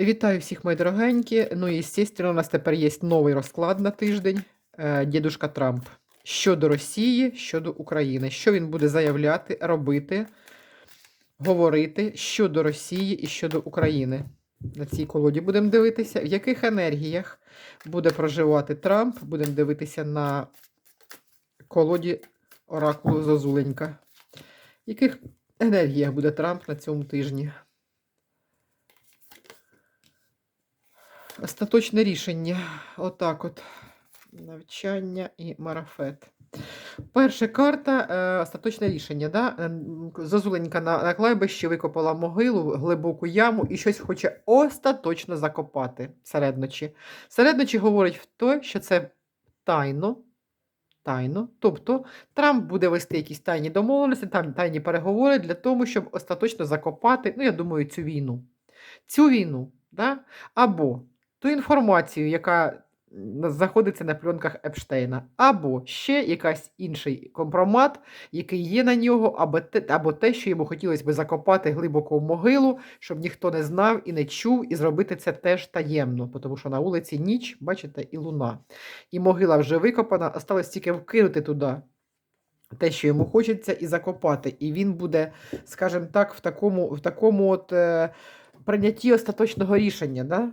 Вітаю всіх, мої дорогенькі. Ну і, звісно, у нас тепер є новий розклад на тиждень. Е, Дідушка Трамп. Щодо Росії, щодо України. Що він буде заявляти, робити, говорити щодо Росії і щодо України. На цій колоді будемо дивитися, в яких енергіях буде проживати Трамп. Будемо дивитися на колоді Оракулу Зозуленька. В яких енергіях буде Трамп на цьому тижні? Остаточне рішення. Отак от. Навчання і марафет. Перша карта е, остаточне рішення. Да? Ем, Зозуленька на, на клайбищі викопала могилу, глибоку яму і щось хоче остаточно закопати середночі. Середночі говорить в те, що це тайно. Тайно. Тобто Трамп буде вести якісь тайні домовленості, там тайні переговори для того, щоб остаточно закопати, ну, я думаю, цю війну. Цю війну, да? або ту інформацію, яка знаходиться на пленках Епштейна, або ще якийсь інший компромат, який є на нього, або те, або те, що йому хотілося б закопати глибоко в могилу, щоб ніхто не знав і не чув, і зробити це теж таємно, тому що на вулиці ніч, бачите, і луна. І могила вже викопана, осталось тільки вкинути туди. Те, що йому хочеться, і закопати. І він буде, скажімо так, в такому, в такому от е, прийнятті остаточного рішення. Да?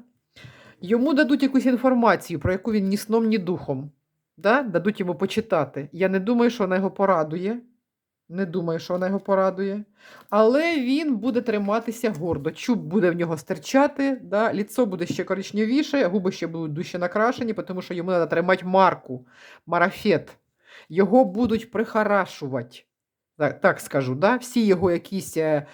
Йому дадуть якусь інформацію, про яку він ні сном, ні духом. Да? Дадуть йому почитати. Я не думаю, що вона його порадує. Не думаю, що вона його порадує. Але він буде триматися гордо. Чуб буде в нього стирчати, да? ліцо буде ще коричневіше, губи ще будуть дужче накрашені, тому що йому треба тримати марку, марафет. Його будуть прихорашувати. Так, так скажу, да? всі його якісь е,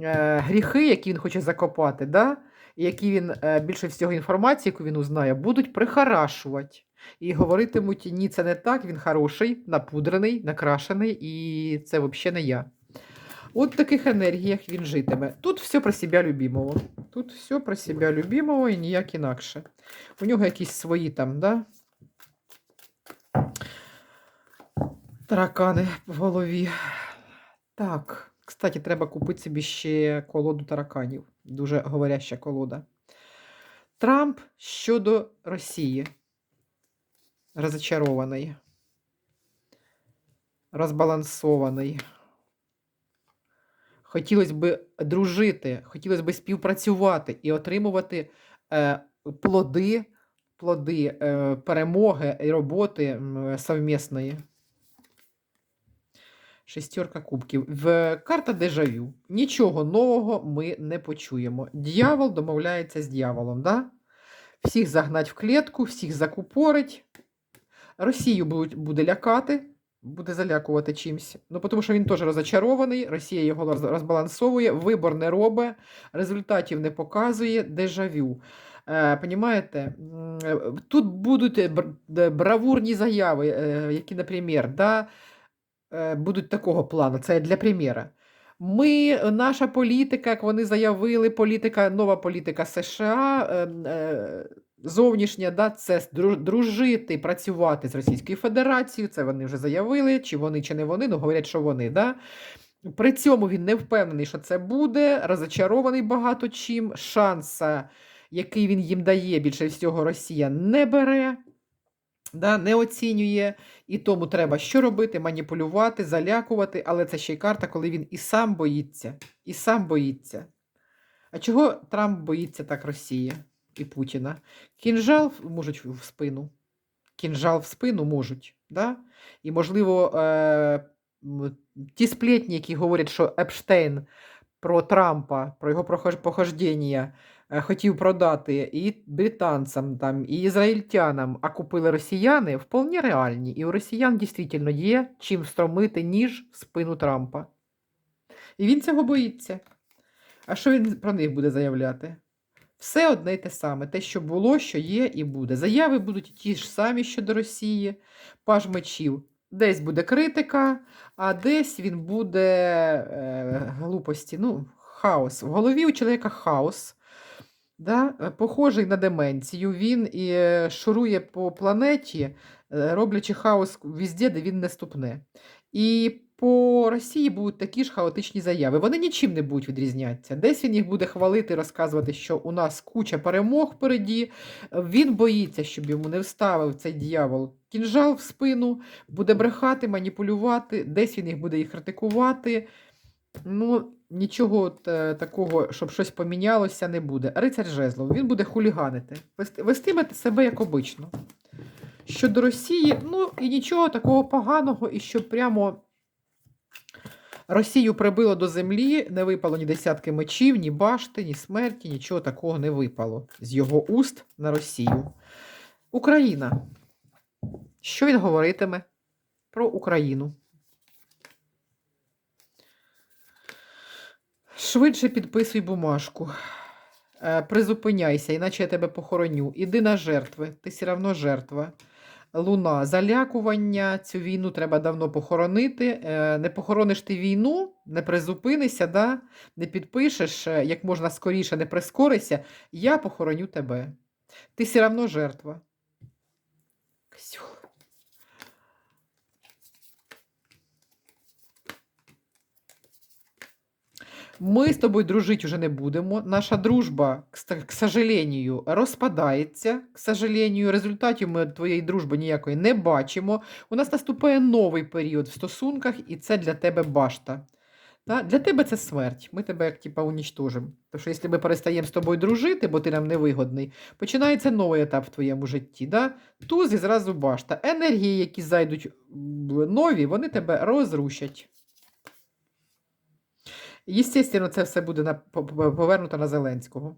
е, гріхи, які він хоче закопати, да? Які він е, більше всього інформації, яку він узнає, будуть прихорашувати. І говоритимуть, ні, це не так, він хороший, напудрений, накрашений, і це взагалі не я. От в таких енергіях він житиме. Тут все про себе любимого. Тут все про себе любимого і ніяк інакше. У нього якісь свої там, да? Таракани в голові. Так, кстати, треба купити собі ще колоду тараканів. Дуже говоряща колода. Трамп щодо Росії. Розочарований. Розбалансований. Хотілося б дружити, хотілося б співпрацювати і отримувати е, плоди, плоди е, перемоги і роботи м, совмісної. Шестерка кубків. В карта дежавю. Нічого нового ми не почуємо. Дьявол домовляється з дьяволом. Да? Всіх загнать в клітку, всіх закупорить. Росію буде лякати, буде залякувати чимось. Ну, тому що він теж розочарований, Росія його розбалансовує, вибор не робить, результатів не показує, дежавю. Е, понімаєте? Е, Тут будуть е, бравурні заяви, які, наприклад, да, будуть такого плану. Це для примера. Ми, наша політика, як вони заявили, політика, нова політика США, е, е, зовнішня, да, це дружити, працювати з Російською Федерацією. Це вони вже заявили, чи вони, чи не вони, ну говорять, що вони. Да. При цьому він не впевнений, що це буде, розочарований багато чим. Шанса, який він їм дає, більше всього Росія не бере. Да, не оцінює, і тому треба що робити? Маніпулювати, залякувати, але це ще й карта, коли він і сам боїться, і сам боїться. А чого Трамп боїться так Росії і Путіна? Кінжал можуть в спину. Кінжал в спину можуть. Да? І, можливо, е- ті сплетні, які говорять, що Епштейн про Трампа, про його похождення хотів продати і британцям, там, і ізраїльтянам, а купили росіяни, вполне реальні. І у росіян дійсно є чим встромити ніж в спину Трампа. І він цього боїться. А що він про них буде заявляти? Все одне й те саме. Те, що було, що є і буде. Заяви будуть ті ж самі щодо Росії, паж мечів. Десь буде критика, а десь він буде е, глупості. Ну, хаос. В голові у чоловіка хаос. Да? е, Похожий на деменцію. Він і е, шурує по планеті, е, роблячи хаос везде, де він не ступне. І по Росії будуть такі ж хаотичні заяви. Вони нічим не будуть відрізнятися. Десь він їх буде хвалити, розказувати, що у нас куча перемог впереді. Він боїться, щоб йому не вставив цей дьявол кінжал в спину, буде брехати, маніпулювати, десь він їх буде їх критикувати. Ну, нічого е, такого, щоб щось помінялося, не буде. Рицар Жезлов, він буде хуліганити, вести, вестиме себе як обично. Щодо Росії, ну і нічого такого поганого, і щоб прямо Росію прибило до землі, не випало ні десятки мечів, ні башти, ні смерті, нічого такого не випало з його уст на Росію. Україна. Що він говоритиме про Україну? Швидше підписуй бумажку. Е, Призупиняйся, іначе я тебе похороню. Іди на жертви, ти все одно жертва. Луна, залякування, цю війну треба давно похоронити. Е, Не похорониш ти війну, не призупинися, да? не підпишеш, е, як можна скоріше, не прискорися, я похороню тебе. Ти все одно жертва. Ксюх. Ми з тобою дружити вже не будемо. Наша дружба, к сожалению, розпадається. К сожалению, результатів ми твоєї дружби ніякої не бачимо. У нас наступає новий період в стосунках, і це для тебе башта. Та? Для тебе це смерть. Ми тебе як типа унічтожимо. Тому що якщо ми перестаємо з тобою дружити, бо ти нам невигодний, починається новий етап в твоєму житті. Да? Туз і зразу башта. Енергії, які зайдуть нові, вони тебе розрушать. Єстественно, це все буде на, по- по- повернуто на Зеленського.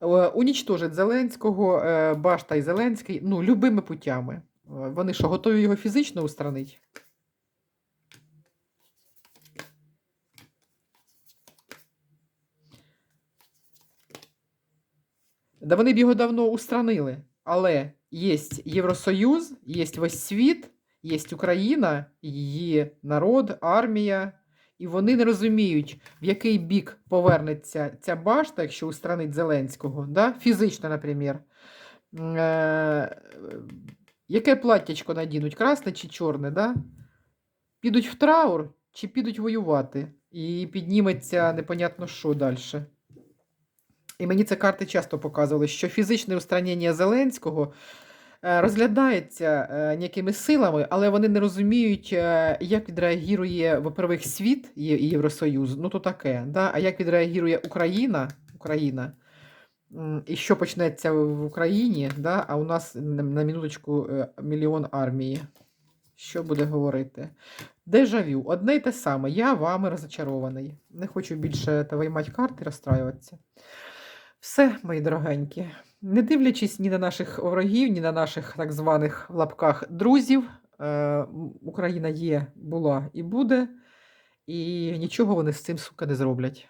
Е, Унічтожить Зеленського, е, Башта і Зеленський, ну, любими путями. Е, Вони що, готові його фізично устранити? Да вони б його давно устранили. Але є Євросоюз, є весь світ, є Україна, її народ, армія. І вони не розуміють, в який бік повернеться ця башта, якщо устранить Зеленського, да? фізично, наприклад. Е, яке платтячко надінуть, красне чи чорне, да? підуть в траур чи підуть воювати, і підніметься непонятно що далі. І мені це карти часто показували, що фізичне устранення Зеленського розглядається е, ніякими силами, але вони не розуміють, е, як відреагує, во-первых, світ і Євросоюз, ну то таке. Да? А як відреагує Україна, Україна, і що почнеться в Україні, да? а у нас на, минуточку е, мільйон армії. Що буде говорити? Дежавю, одне й те саме. Я вами розочарований. Не хочу більше виймати карти, розстраюватися. Все, мої дорогенькі. Не дивлячись ні на наших ворогів, ні на наших так званих в лапках друзів, е, Україна є, була і буде, і нічого вони з цим, сука, не зроблять.